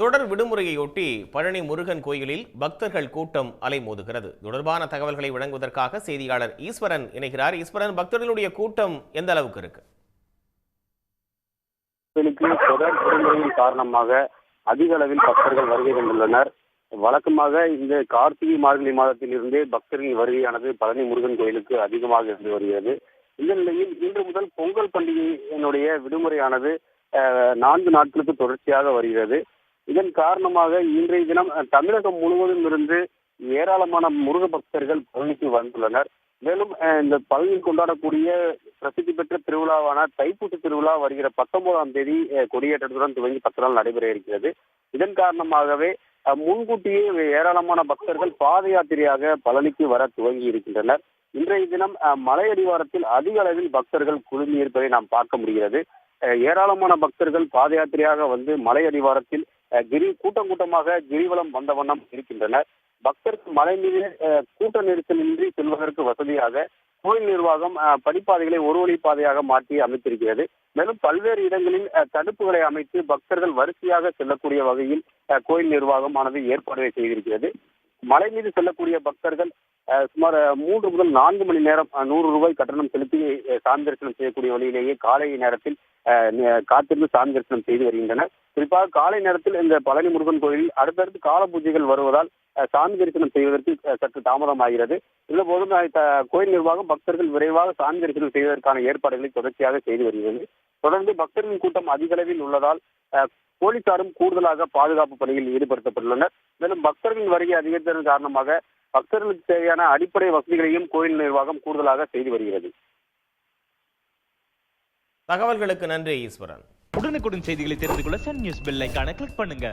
தொடர் விடுமுறையொட்டி பழனி முருகன் கோயிலில் பக்தர்கள் கூட்டம் அலைமோதுகிறது. தொடர்பான தகவல்களை வழங்குவதற்காக செய்தியாளர் ஈஸ்வரன் இணைகிறார். ஈஸ்வரன் பக்தர்களுடைய கூட்டம் எந்த அளவுக்கு இருக்கு? தொடர் விடுமுறையின் காரணமாக அதிக அளவில் பக்தர்கள் வருகை தந்துள்ளனர். வழக்கமாக இந்த கார்த்திகை மார்கழி மாதத்திலிருந்தே பக்தர்களின் வருகையானது பழனி முருகன் கோயிலுக்கு அதிகமாக இருந்து வருகிறது. இந்த நிலையில் இன்று முதல் பொங்கல் பண்டிகையினுடைய விடுமுறையானது நான்கு நாட்களுக்கு தொடர்ச்சியாக வருகிறது. இதன் காரணமாக இன்றைய தினம் தமிழகம் முழுவதும் இருந்து ஏராளமான முருக பக்தர்கள் பழனிக்கு வந்துள்ளனர். மேலும் இந்த பழனியில் கொண்டாடக்கூடிய பிரசித்தி பெற்ற திருவிழாவான தைப்பூட்டு திருவிழா வருகிற பத்தொன்பதாம் தேதி கொடியேற்றத்துடன் துவங்கி பத்து நாள் நடைபெற இருக்கிறது. இதன் காரணமாகவே முன்கூட்டியே ஏராளமான பக்தர்கள் பாத யாத்திரையாக பழனிக்கு வர துவங்கி இருக்கின்றனர். இன்றைய தினம் அஹ், மலை அடிவாரத்தில் அதிக அளவில் பக்தர்கள் குழுமி இருப்பதை நாம் பார்க்க முடிகிறது. ஏராளமான பக்தர்கள் பாத யாத்திரையாக வந்து மலை அடிவாரத்தில் கிரி கூட்டம் கூட்டமாக கிரிவலம் வந்த வண்ணம் இருக்கின்றனர் பக்தர்கள் மலை மீது அஹ், கூட்ட நெரிசலின்றி செல்வதற்கு வசதியாக கோயில் நிர்வாகம் படிப்பாதைகளை ஒரு வழி பாதையாக மாற்றி அமைத்திருக்கிறது. மேலும் பல்வேறு இடங்களில் தடுப்புகளை அமைத்து பக்தர்கள் வரிசையாக செல்லக்கூடிய வகையில் அஹ், கோயில் நிர்வாகமானது ஏற்பாடுகளை செய்திருக்கிறது. மலை மீது செல்லக்கூடிய பக்தர்கள் சுமார் மூன்று முதல் நான்கு மணி நேரம் நூறு ரூபாய் கட்டணம் செலுத்தி சாமி தரிசனம் செய்யக்கூடிய வழியிலேயே காலை நேரத்தில் காத்திருந்து சாமி தரிசனம் செய்து வருகின்றனர். குறிப்பாக காலை நேரத்தில் இந்த பழனி முருகன் கோயிலில் அடுத்தடுத்து கால பூஜைகள் வருவதால் சாமி தரிசனம் செய்வதற்கு சற்று சற்று தாமதமாகிறது. இந்த போதும் கோயில் நிர்வாகம் பக்தர்கள் விரைவாக சாமி தரிசனம் செய்வதற்கான ஏற்பாடுகளை தொடர்ச்சியாக செய்து வருகிறது. தொடர்ந்து பக்தர்களின் கூட்டம் அதிக அளவில் உள்ளதால் போலீசாரும் கூடுதலாக பாதுகாப்பு பணியில் ஈடுபடுத்தப்பட்டுள்ளனர். மேலும் பக்தர்களின் வருகை அதிகரித்ததன் காரணமாக பக்தர்களுக்கு தேவையான அடிப்படை வசதிகளையும் கோயில் நிர்வாகம் கூடுதலாக செய்து வருகிறது. தகவல்களுக்கு நன்றி ஈஸ்வரன். உடனுக்குடன் செய்திகளை தெரிந்து கொள்ள சன் நியூஸ் பெல் ஐகானை கிளிக் பண்ணுங்க.